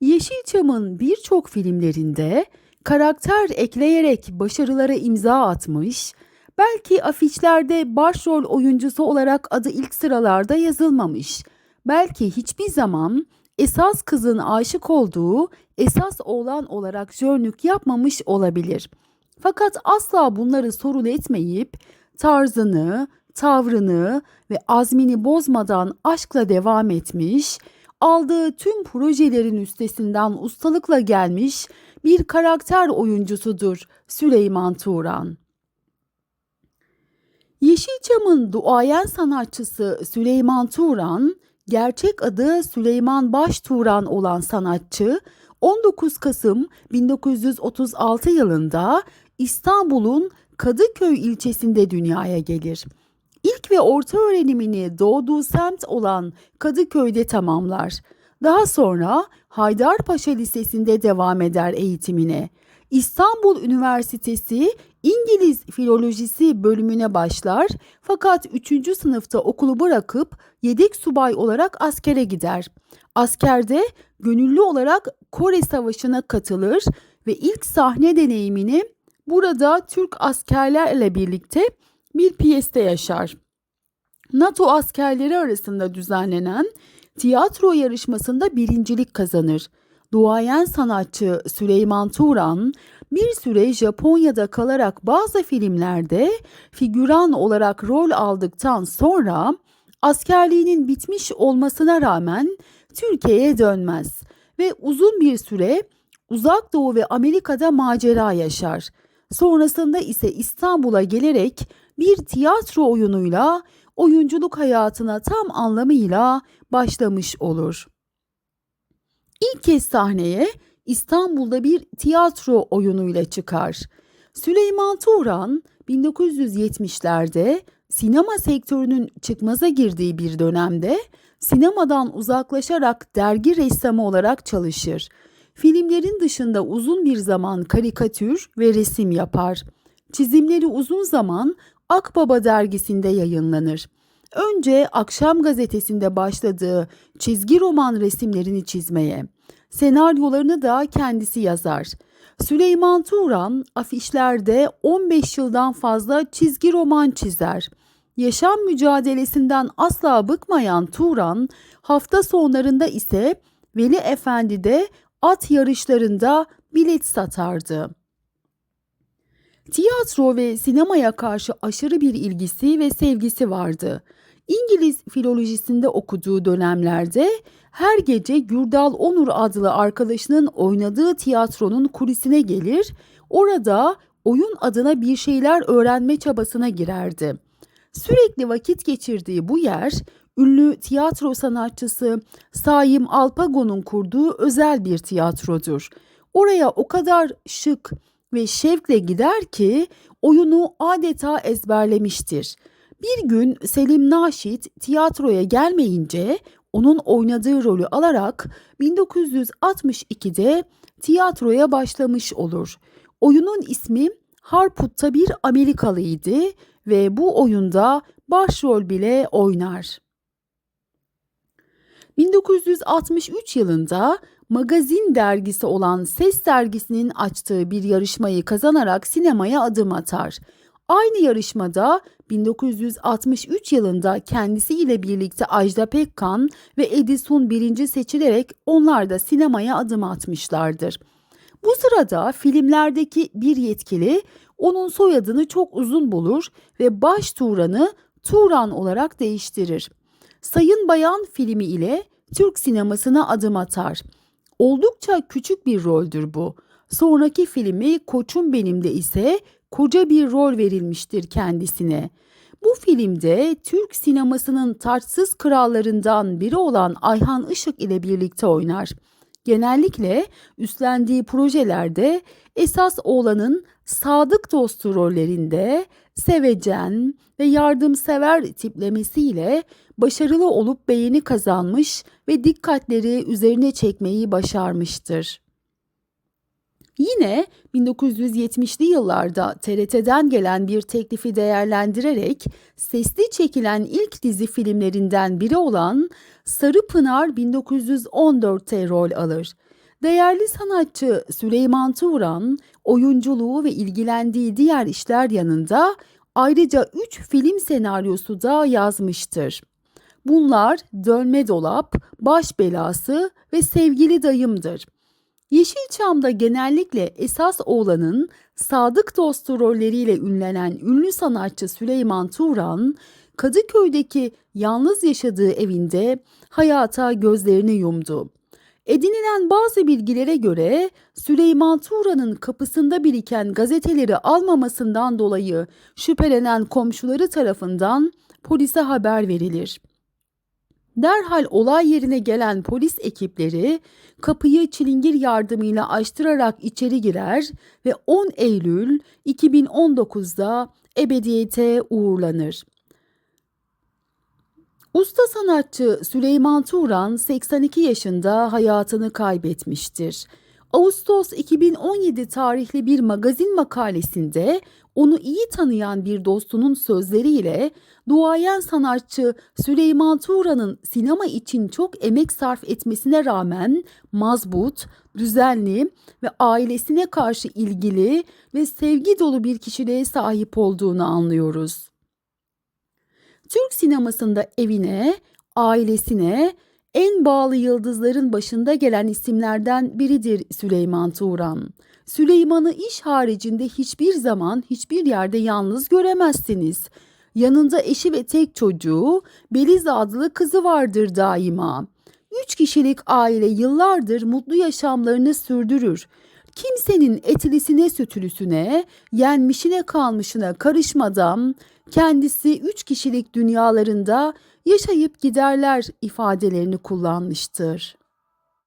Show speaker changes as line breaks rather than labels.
Yeşilçam'ın birçok filmlerinde karakter ekleyerek başarılara imza atmış, belki afişlerde başrol oyuncusu olarak adı ilk sıralarda yazılmamış, belki hiçbir zaman esas kızın aşık olduğu esas oğlan olarak jörnük yapmamış olabilir. Fakat asla bunları sorun etmeyip tarzını, tavrını ve azmini bozmadan aşkla devam etmiş, aldığı tüm projelerin üstesinden ustalıkla gelmiş bir karakter oyuncusudur Süleyman Turan. Yeşilçam'ın duayen sanatçısı Süleyman Turan, gerçek adı Süleyman Baş Turan olan sanatçı, 19 Kasım 1936 yılında İstanbul'un Kadıköy ilçesinde dünyaya gelir. Ve orta öğrenimini doğduğu semt olan Kadıköy'de tamamlar. Daha sonra Haydarpaşa Lisesi'nde devam eder eğitimine. İstanbul Üniversitesi İngiliz Filolojisi bölümüne başlar fakat 3. sınıfta okulu bırakıp yedek subay olarak askere gider. Askerde gönüllü olarak Kore Savaşı'na katılır ve ilk sahne deneyimini burada Türk askerlerle birlikte bir piyeste yaşar. NATO askerleri arasında düzenlenen tiyatro yarışmasında birincilik kazanır. Duayen sanatçı Süleyman Turan bir süre Japonya'da kalarak bazı filmlerde figüran olarak rol aldıktan sonra askerliğinin bitmiş olmasına rağmen Türkiye'ye dönmez ve uzun bir süre Uzak Doğu ve Amerika'da macera yaşar. Sonrasında ise İstanbul'a gelerek bir tiyatro oyunuyla oyunculuk hayatına tam anlamıyla başlamış olur. İlk kez sahneye İstanbul'da bir tiyatro oyunuyla çıkar. Süleyman Turan 1970'lerde sinema sektörünün çıkmaza girdiği bir dönemde sinemadan uzaklaşarak dergi ressamı olarak çalışır. Filmlerin dışında uzun bir zaman karikatür ve resim yapar. Çizimleri uzun zaman Akbaba dergisinde yayınlanır. Önce Akşam gazetesinde başladığı çizgi roman resimlerini çizmeye, senaryolarını da kendisi yazar. Süleyman Turan afişlerde 15 yıldan fazla çizgi roman çizer. Yaşam mücadelesinden asla bıkmayan Turan hafta sonlarında ise Veli Efendi'de at yarışlarında bilet satardı. Tiyatro ve sinemaya karşı aşırı bir ilgisi ve sevgisi vardı. İngiliz filolojisinde okuduğu dönemlerde her gece Gürdal Onur adlı arkadaşının oynadığı tiyatronun kulisine gelir, orada oyun adına bir şeyler öğrenme çabasına girerdi. Sürekli vakit geçirdiği bu yer ünlü tiyatro sanatçısı Saim Alpago'nun kurduğu özel bir tiyatrodur. Oraya o kadar şık ve şevkle gider ki oyunu adeta ezberlemiştir. Bir gün Selim Naşit tiyatroya gelmeyince onun oynadığı rolü alarak 1962'de tiyatroya başlamış olur. Oyunun ismi Harput'ta bir Amerikalıydı ve bu oyunda başrol bile oynar. 1963 yılında magazin dergisi olan Ses dergisinin açtığı bir yarışmayı kazanarak sinemaya adım atar. Aynı yarışmada 1963 yılında kendisiyle birlikte Ajda Pekkan ve Edison birinci seçilerek onlar da sinemaya adım atmışlardır. Bu sırada filmlerdeki bir yetkili onun soyadını çok uzun bulur ve baş Turan'ı Turan olarak değiştirir. Sayın Bayan filmi ile Türk sinemasına adım atar. Oldukça küçük bir roldür bu. Sonraki filmi Koçum Benim'de ise koca bir rol verilmiştir kendisine. Bu filmde Türk sinemasının taçsız krallarından biri olan Ayhan Işık ile birlikte oynar. Genellikle üstlendiği projelerde esas oğlanın sadık dostu rollerinde sevecen ve yardımsever tiplemesiyle başarılı olup beğeni kazanmış ve dikkatleri üzerine çekmeyi başarmıştır. Yine 1970'li yıllarda TRT'den gelen bir teklifi değerlendirerek sesli çekilen ilk dizi filmlerinden biri olan Sarı Pınar 1914'te rol alır. Değerli sanatçı Süleyman Turan, oyunculuğu ve ilgilendiği diğer işler yanında ayrıca 3 film senaryosu da yazmıştır. Bunlar Dönme Dolap, Baş Belası ve Sevgili Dayım'dır. Yeşilçam'da genellikle esas oğlanın sadık dostu rolleriyle ünlenen ünlü sanatçı Süleyman Turan, Kadıköy'deki yalnız yaşadığı evinde hayata gözlerini yumdu. Edinilen bazı bilgilere göre Süleyman Turan'ın kapısında biriken gazeteleri almamasından dolayı şüphelenen komşuları tarafından polise haber verilir. Derhal olay yerine gelen polis ekipleri kapıyı çilingir yardımıyla açtırarak içeri girer ve 10 Eylül 2019'da ebediyete uğurlanır. Usta sanatçı Süleyman Turan 82 yaşında hayatını kaybetmiştir. Ağustos 2017 tarihli bir magazin makalesinde onu iyi tanıyan bir dostunun sözleriyle duayen sanatçı Süleyman Turan'ın sinema için çok emek sarf etmesine rağmen mazbut, düzenli ve ailesine karşı ilgili ve sevgi dolu bir kişiliğe sahip olduğunu anlıyoruz. Türk sinemasında evine, ailesine en bağlı yıldızların başında gelen isimlerden biridir Süleyman Turan. Süleyman'ı iş haricinde hiçbir zaman hiçbir yerde yalnız göremezsiniz. Yanında eşi ve tek çocuğu Beliz adlı kızı vardır daima. Üç kişilik aile yıllardır mutlu yaşamlarını sürdürür. Kimsenin etilisine sütülüsüne, yenmişine kalmışına karışmadan kendisi üç kişilik dünyalarında yaşayıp giderler ifadelerini kullanmıştır.